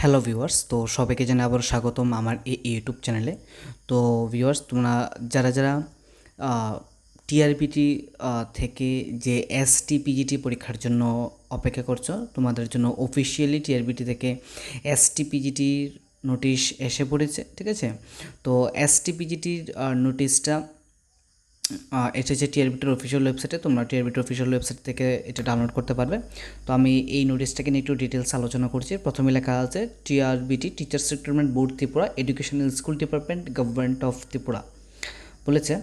Hello viewers তো সবাইকে জানাই আবার স্বাগতম আমার এই ইউটিউব চ্যানেলে তো ভিউয়ার্স তোমরা যারা যারা টিআরপিটি থেকে যে এসটি পিজিটি পরীক্ষার জন্য অপেক্ষা করছ, তোমাদের জন্য অফিসিয়ালি টিআরবিটি থেকে এসটি পিজিটির নোটিশ এসে পড়েছে, ঠিক আছে? তো এসটি পিজিটির নোটিশটা এটা হচ্ছে টিআরবিটির অফিসিয়াল ওয়েবসাইটে তোমরা টিআরবিটির অফিসিয়াল ওয়েবসাইট থেকে এটা ডাউনলোড করতে পারবে। তো আমি এই নোটিশটাকে নিয়ে একটু ডিটেলস আলোচনা করছি। প্রথমে লেখা আছে TRBT teachers recruitment board Tripura educational school department government of Tripura. বলেছে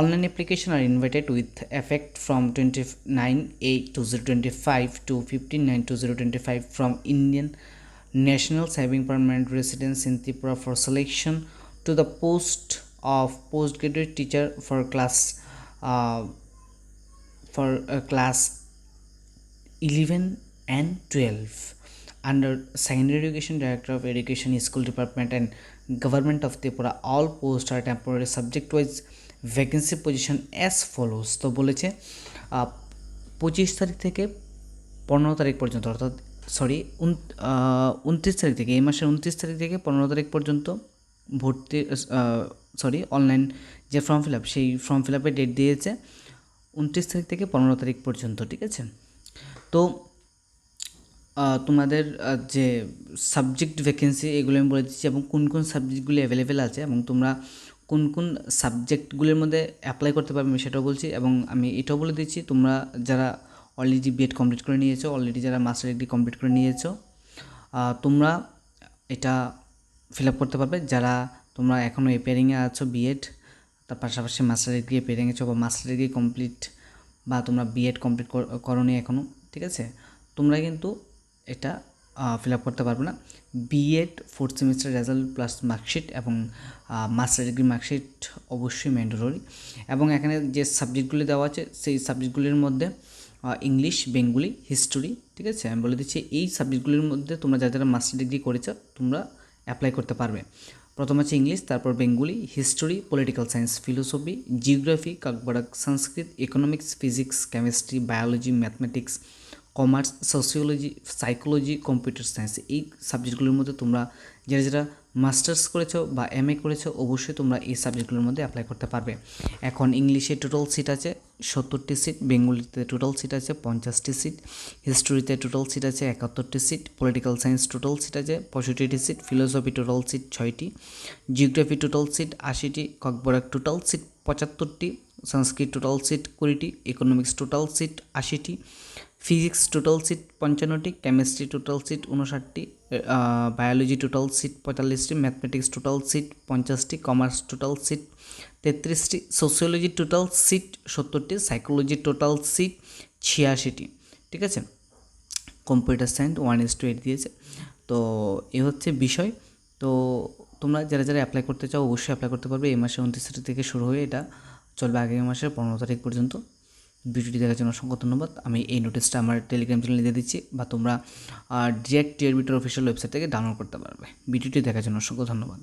online application R invited with effect from twenty nine eight two zero twenty five to fifteen nine two zero twenty five from Indian national saving permanent residence in Tripura for selection to the post of postgraduate teacher for class uh, for uh, class 11 and 12 under secondary education director of education school department and government of tripura all posts are temporary subject wise vacancy position as follows তো বলেছে পঁচিশ তারিখ থেকে পনেরো তারিখ পর্যন্ত অর্থাৎ sorry উনত্রিশ তারিখ থেকে এই মাসের উনত্রিশ তারিখ থেকে পনেরো তারিখ পর্যন্ত ভর্তি সরি অনলাইন যে ফর্ম ফিল আপ সেই ফর্ম ফিল আপের ডেট দিয়েছে উনত্রিশ তারিখ থেকে পনেরো তারিখ পর্যন্ত, ঠিক আছে? তো তোমাদের যে সাবজেক্ট ভ্যাকেন্সি এগুলো আমি বলে দিচ্ছি এবং কোন কোন সাবজেক্টগুলি অ্যাভেলেবেল আছে এবং তোমরা কোন কোন সাবজেক্টগুলির মধ্যে অ্যাপ্লাই করতে পারবে আমি সেটাও বলছি এবং আমি এটাও বলে দিচ্ছি, তোমরা যারা অলরেডি বিএড কমপ্লিট করে নিয়েছো অলরেডি যারা মাস্টার ডিগ্রি কমপ্লিট করে নিয়েছো তোমরা এটা ফিল আপ করতে পারবে। যারা তোমরা এখনও এপিয়ারিংয়ে আছো বিএড তার পাশাপাশি মাস্টার ডিগ্রি এপিয়ারিং আছো বা মাস্টার ডিগ্রি কমপ্লিট বা তোমরা বিএড কমপ্লিট করনি এখনও ঠিক আছে? তোমরা কিন্তু এটা ফিল আপ করতে পারবে না। BEd fourth semester result plus marksheet এবং মাস্টার ডিগ্রি মার্কশিট অবশ্যই ম্যান্ডেটরি এবং এখানে যে সাবজেক্টগুলি দেওয়া আছে, সেই সাবজেক্টগুলির মধ্যে ইংলিশ বেঙ্গলি হিস্টোরি ঠিক আছে? আমি বলে দিচ্ছি, এই সাবজেক্টগুলির মধ্যে তোমরা যারা যারা মাস্টার ডিগ্রি করেছ, তোমরা অ্যাপ্লাই করতে পারবে। প্রথম আছে ইংলিশ, তারপর Bengali history political science philosophy geography Kokborok Sanskrit economics physics chemistry biology mathematics commerce sociology psychology computer science এই সাবজেক্টগুলোর মধ্যে তোমরা যারা যারা মাস্টার্স করেছ বা এম এ করেছ, অবশ্যই তোমরা এই সাবজেক্টগুলোর মধ্যে অ্যাপ্লাই করতে পারবে। এখন ইংলিশে টোটাল সিট আছে, সত্তরটি সিট বেঙ্গলিতে টোটাল সিট আছে, পঞ্চাশটি সিট হিস্টোরিতে টোটাল সিট আছে, একাত্তরটি seat political science total seat আছে, পঁয়ষট্টিটি সিট ফিলোসফি টোটাল সিট ছয়টি জিওগ্রাফি টোটাল সিট আশিটি, ককবরাক টোটাল সিট পঁচাত্তরটি, সংস্কৃত টোটাল সিট কুড়িটি ইকোনমিক্স টোটাল সিট আশিটি ফিজিক্স টোটাল সিট পঞ্চান্নটি কেমিস্ট্রি টোটাল সিট উনষাটটি বায়োলজি টোটাল সিট পঁয়তাল্লিশটি ম্যাথমেটিক্স টোটাল সিট পঞ্চাশটি কমার্স টোটাল সিট তেত্রিশটি সোসিওলজি টোটাল সিট সত্তরটি সাইকোলজি টোটাল সিট ছিয়াশিটি, ঠিক আছে? Computer science one is two eight দিয়েছে। তো এ হচ্ছে বিষয়। তো তোমরা যারা যারা অ্যাপ্লাই করতে চাও, অবশ্যই অ্যাপ্লাই করতে পারবে। এই মাসে উনত্রিশ তারিখ থেকে শুরু হয়ে এটা চলবে আগামী মাসের পনেরো তারিখ পর্যন্ত। ভিডিওটি দেখার জন্য অসংখ্য ধন্যবাদ। আমি এই নোটিশটা আমার টেলিগ্রাম চ্যানেলে দিয়ে দিচ্ছি বা তোমরা ডিরেক্ট টিআরবিটার অফিসিয়াল ওয়েবসাইট থেকে ডাউনলোড করতে পারবে। ভিডিওটি দেখার জন্য অসংখ্য ধন্যবাদ।